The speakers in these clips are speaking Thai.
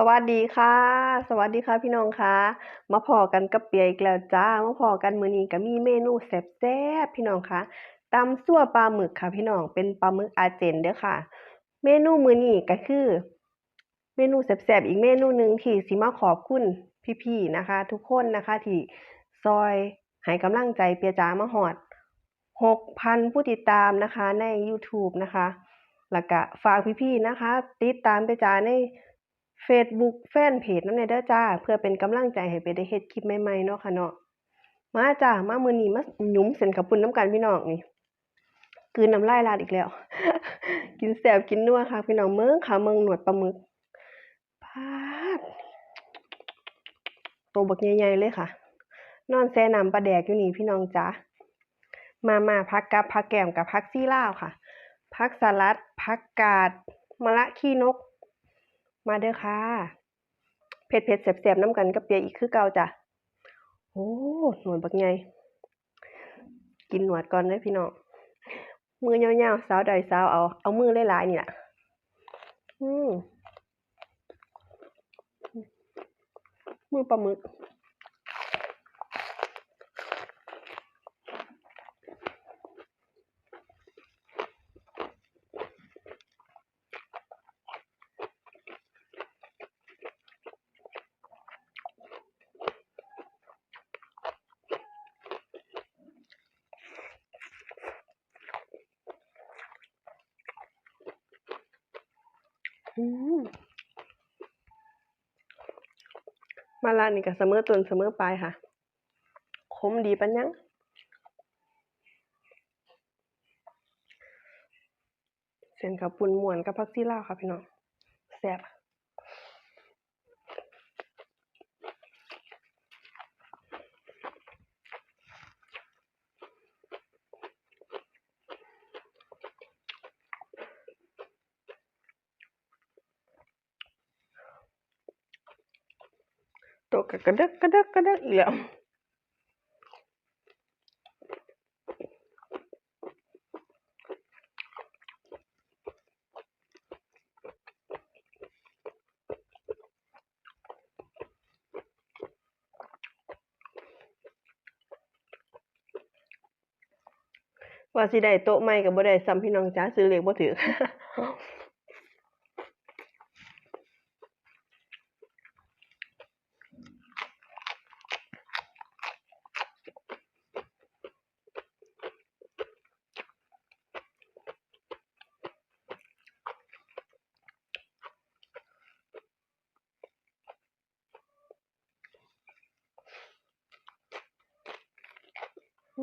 สวัสดีค่ะ สวัสดีค่ะพี่น้องค่ะ มาพอกันกับเปียอีกแล้วจ้า มาพอกันมื้อนี้ก็มีเมนูแซ่บๆพี่น้องค่ะตำซั่วปลาหมึกค่ะพี่น้อง เป็นปลาหมึกอาเจนเด้อค่ะ เมนูมื้อนี้ก็คือ เมนูแซ่บๆอีกเมนูหนึ่งที่สิมาขอบคุณพี่ๆนะคะ ทุกคนนะคะที่ซอยให้กำลังใจเปียจ๋ามาฮอด6,000 ผู้ติดตามนะคะใน YouTube นะคะแล้วก็ฝากพี่ๆนะคะ ติดตามเปียจ๋าใน Facebook แฟนเพจนำแหน่เด้อจ้า เพื่อเป็นกำลังใจให้เปียได้เฮ็ดคลิปใหม่ๆเนาะค่ะเนาะมาจ้ามามือนี้มาหยุมเส้นข้าวปุ้นน้ำกันพี่น้องนี่กืนน้ำลายราดอีกแล้ว กินแซ่บกินนัวค่ะ พี่น้องเมืองค่ะเมืองหนวดปลาหมึกปาดโตบักใหญ่ๆเลยค่ะ นอนแช่น้ำปลาแดกอยู่นี่พี่น้องจ๋ามามาผักกับผักแกมกับผักซี่ลาวค่ะผักสลัดผักกาดมะระขี้นก มาเด้อค่ะเผ็ดๆแซ่บๆนำกันกับเปียอีกคือเก่าจ้ะโอ้หนวดบักไงกินหนวดก่อนเด้พี่น้องมือยาวๆสาวใดสาวเอา เอามือหลายๆนี่แหละอืมมือปลาหมึก มาล้านนี่ก็เสมอต้นเสมอปลายค่ะ คมดีปันยังเส้นกับปุ่นมวนกับพักซี่ลาค่ะพี่น้องแซ่บ โตะก็กระเดึกกระเดึกกระเดึกอีกแล้วว่าสิได้โต๊ะใหม่ก็บ่ได้ซ้ำพี่น้องจ๋าซื้อเลขบ่ถูกอื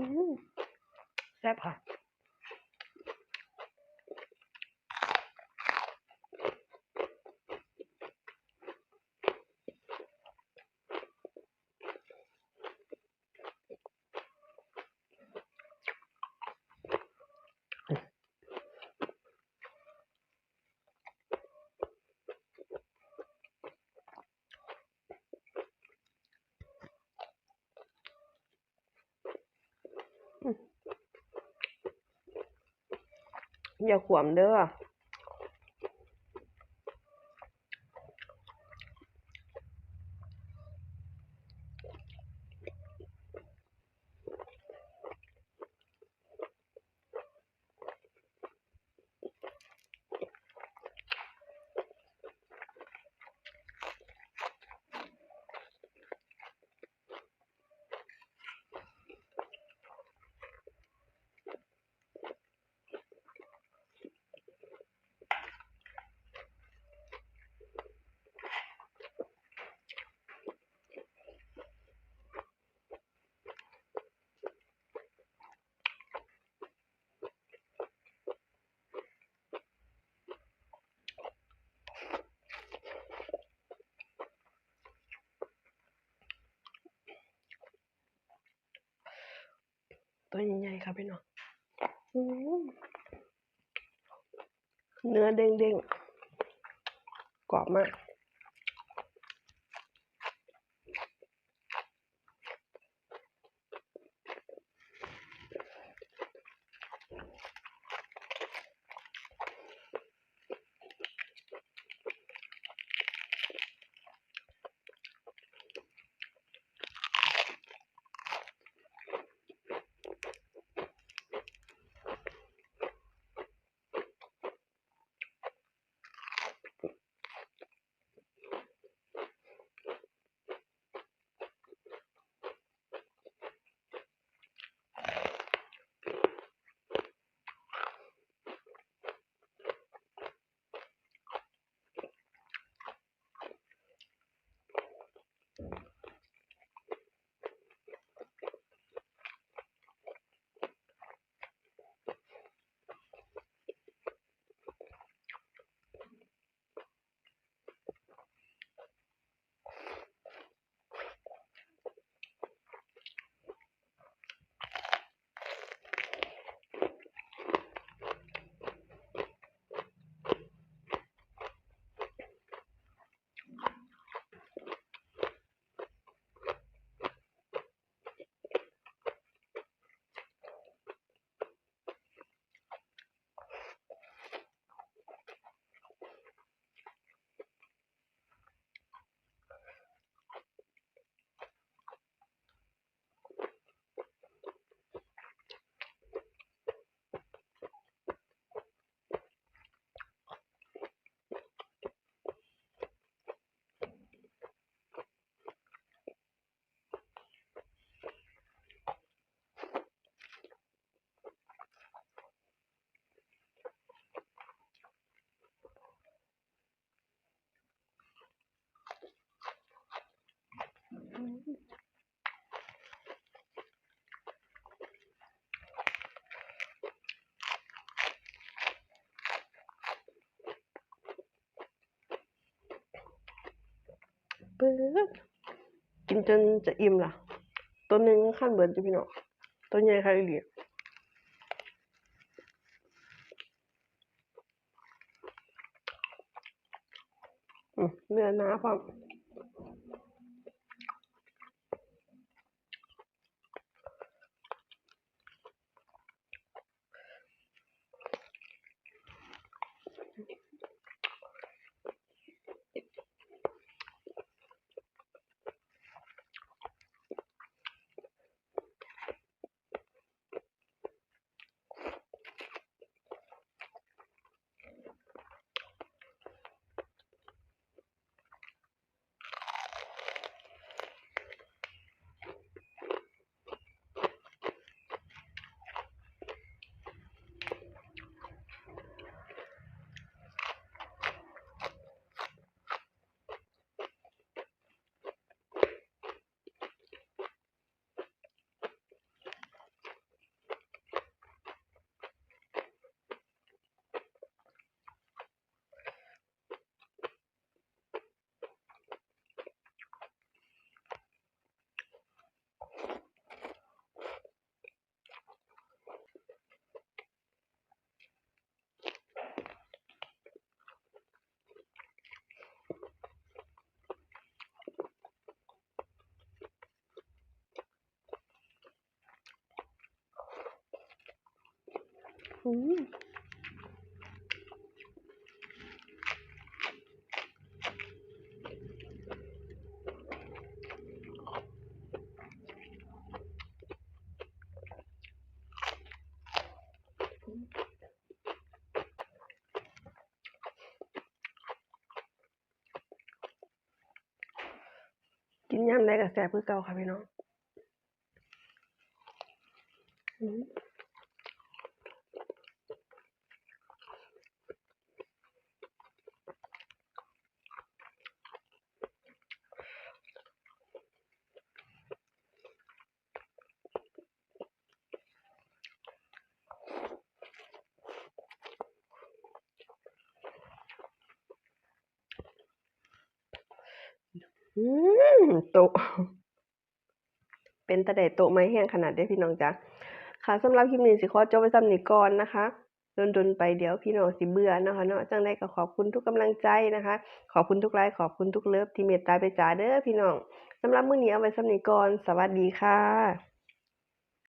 มแซ่ อย่าขวมเด้อ ตัวใหญ่ๆครับพี่น้องอืมเนื้อเด้งๆกรอบมาก ปื๊ดกินจนจะอิ่มล่ะ ตัวหนึ่งขั้นเบิร์นจะพี่น้องตัวใหญ่ค่ะอีหลีอืมเนื้อหนาพร้อม อืมกินย่ำได้กับแซ่บคือเก่าค่ะพี่น้องอื อืมโตเป็นตะไดโตไม้แห้งขนาดได้พี่น้องจ้ะค่ะสำหรับคลิปนี้สิขอจบไว้ซ้ำนี้ก่อนนะคะดนๆไปเดี๋ยวพี่น้องสิเบื่อเนาะคะเนาะจังได้ก็ขอบคุณทุกกำลังใจนะคะ ขอบคุณทุกไลค์ขอบคุณทุกเลิฟที่เมตตาไปจ๋าเด้อพี่น้องสำหรับมื้อนี้เอาไว้ซ้ำนี้ก่อนสวัสดีค่ะ